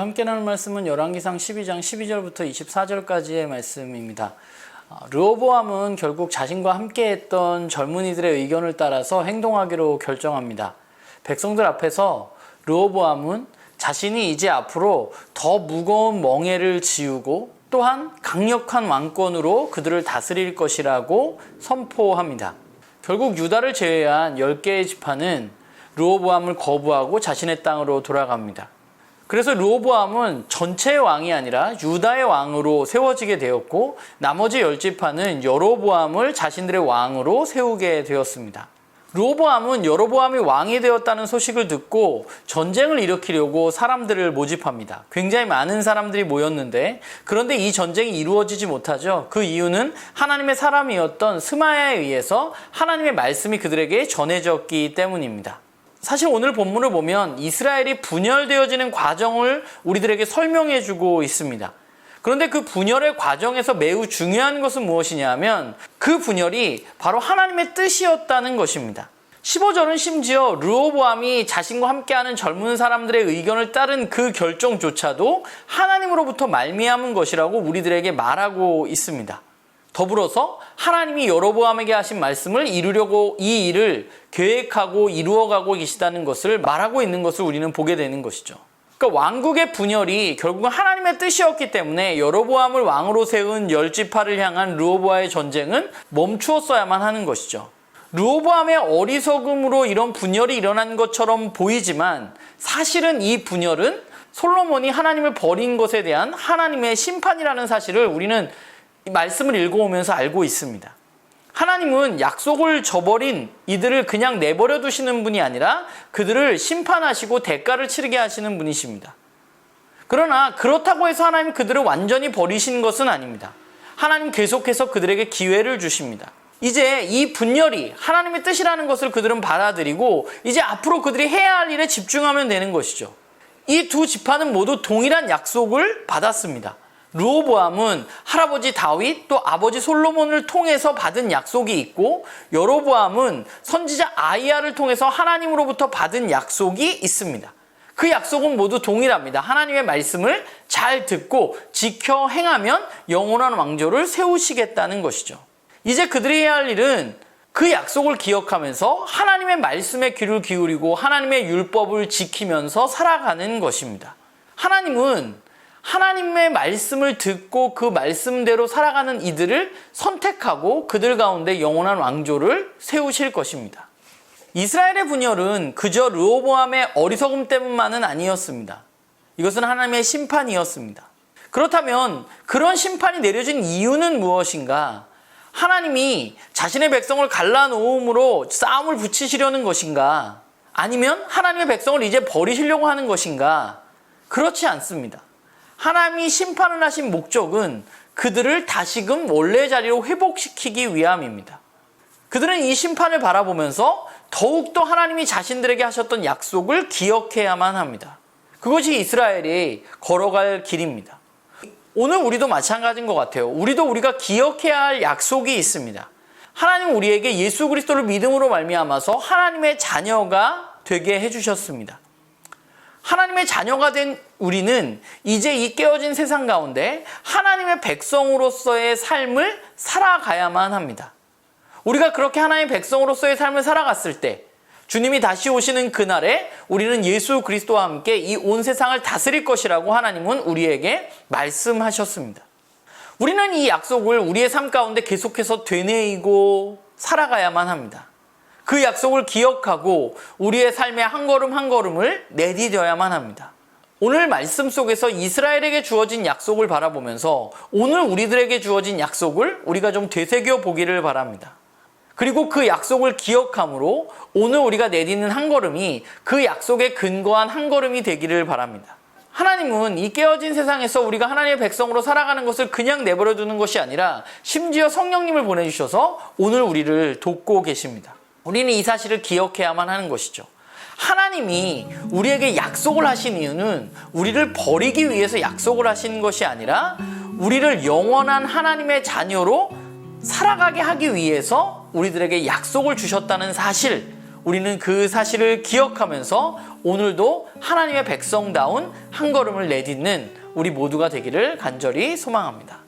함께 나눌 말씀은 열왕기상 12장 12절부터 24절까지의 말씀입니다. 아, 르호보암은 결국 자신과 함께했던 젊은이들의 의견을 따라서 행동하기로 결정합니다. 백성들 앞에서 르호보암은 자신이 이제 앞으로 더 무거운 멍에를 지우고 또한 강력한 왕권으로 그들을 다스릴 것이라고 선포합니다. 결국 유다를 제외한 10개의 지파는 르호보암을 거부하고 자신의 땅으로 돌아갑니다. 그래서 르호보암은 전체의 왕이 아니라 유다의 왕으로 세워지게 되었고 나머지 열 지파는 여로보암을 자신들의 왕으로 세우게 되었습니다. 르호보암은 여로보암이 왕이 되었다는 소식을 듣고 전쟁을 일으키려고 사람들을 모집합니다. 굉장히 많은 사람들이 모였는데 그런데 이 전쟁이 이루어지지 못하죠. 그 이유는 하나님의 사람이었던 스마야에 의해서 하나님의 말씀이 그들에게 전해졌기 때문입니다. 사실 오늘 본문을 보면 이스라엘이 분열되어지는 과정을 우리들에게 설명해 주고 있습니다. 그런데 그 분열의 과정에서 매우 중요한 것은 무엇이냐면 그 분열이 바로 하나님의 뜻이었다는 것입니다. 15절은 심지어 르호보암이 자신과 함께하는 젊은 사람들의 의견을 따른 그 결정조차도 하나님으로부터 말미암은 것이라고 우리들에게 말하고 있습니다. 더불어서 하나님이 여로보암에게 하신 말씀을 이루려고 이 일을 계획하고 이루어가고 계시다는 것을 말하고 있는 것을 우리는 보게 되는 것이죠. 그러니까 왕국의 분열이 결국은 하나님의 뜻이었기 때문에 여로보암을 왕으로 세운 열 지파를 향한 르호보아의 전쟁은 멈추었어야만 하는 것이죠. 르호보암의 어리석음으로 이런 분열이 일어난 것처럼 보이지만 사실은 이 분열은 솔로몬이 하나님을 버린 것에 대한 하나님의 심판이라는 사실을 우리는 이 말씀을 읽어오면서 알고 있습니다. 하나님은 약속을 저버린 이들을 그냥 내버려 두시는 분이 아니라 그들을 심판하시고 대가를 치르게 하시는 분이십니다. 그러나 그렇다고 해서 하나님 그들을 완전히 버리신 것은 아닙니다. 하나님 계속해서 그들에게 기회를 주십니다. 이제 이 분열이 하나님의 뜻이라는 것을 그들은 받아들이고 이제 앞으로 그들이 해야 할 일에 집중하면 되는 것이죠. 이 두 지파는 모두 동일한 약속을 받았습니다. 르호보암은 할아버지 다윗 또 아버지 솔로몬을 통해서 받은 약속이 있고 여로보암은 선지자 아이야를 통해서 하나님으로부터 받은 약속이 있습니다. 그 약속은 모두 동일합니다. 하나님의 말씀을 잘 듣고 지켜 행하면 영원한 왕조를 세우시겠다는 것이죠. 이제 그들이 해야 할 일은 그 약속을 기억하면서 하나님의 말씀에 귀를 기울이고 하나님의 율법을 지키면서 살아가는 것입니다. 하나님은 하나님의 말씀을 듣고 그 말씀대로 살아가는 이들을 선택하고 그들 가운데 영원한 왕조를 세우실 것입니다. 이스라엘의 분열은 그저 르호보암의 어리석음 때문만은 아니었습니다. 이것은 하나님의 심판이었습니다. 그렇다면 그런 심판이 내려진 이유는 무엇인가? 하나님이 자신의 백성을 갈라놓음으로 싸움을 붙이시려는 것인가? 아니면 하나님의 백성을 이제 버리시려고 하는 것인가? 그렇지 않습니다. 하나님이 심판을 하신 목적은 그들을 다시금 원래 자리로 회복시키기 위함입니다. 그들은 이 심판을 바라보면서 더욱더 하나님이 자신들에게 하셨던 약속을 기억해야만 합니다. 그것이 이스라엘이 걸어갈 길입니다. 오늘 우리도 마찬가지인 것 같아요. 우리도 우리가 기억해야 할 약속이 있습니다. 하나님 우리에게 예수 그리스도를 믿음으로 말미암아서 하나님의 자녀가 되게 해주셨습니다. 하나님의 자녀가 된 우리는 이제 이 깨어진 세상 가운데 하나님의 백성으로서의 삶을 살아가야만 합니다. 우리가 그렇게 하나님의 백성으로서의 삶을 살아갔을 때 주님이 다시 오시는 그날에 우리는 예수 그리스도와 함께 이 온 세상을 다스릴 것이라고 하나님은 우리에게 말씀하셨습니다. 우리는 이 약속을 우리의 삶 가운데 계속해서 되뇌이고 살아가야만 합니다. 그 약속을 기억하고 우리의 삶의 한 걸음 한 걸음을 내디뎌야만 합니다. 오늘 말씀 속에서 이스라엘에게 주어진 약속을 바라보면서 오늘 우리들에게 주어진 약속을 우리가 좀 되새겨 보기를 바랍니다. 그리고 그 약속을 기억함으로 오늘 우리가 내딛는 한 걸음이 그 약속에 근거한 한 걸음이 되기를 바랍니다. 하나님은 이 깨어진 세상에서 우리가 하나님의 백성으로 살아가는 것을 그냥 내버려 두는 것이 아니라 심지어 성령님을 보내주셔서 오늘 우리를 돕고 계십니다. 우리는 이 사실을 기억해야만 하는 것이죠. 하나님이 우리에게 약속을 하신 이유는 우리를 버리기 위해서 약속을 하신 것이 아니라 우리를 영원한 하나님의 자녀로 살아가게 하기 위해서 우리들에게 약속을 주셨다는 사실, 우리는 그 사실을 기억하면서 오늘도 하나님의 백성다운 한 걸음을 내딛는 우리 모두가 되기를 간절히 소망합니다.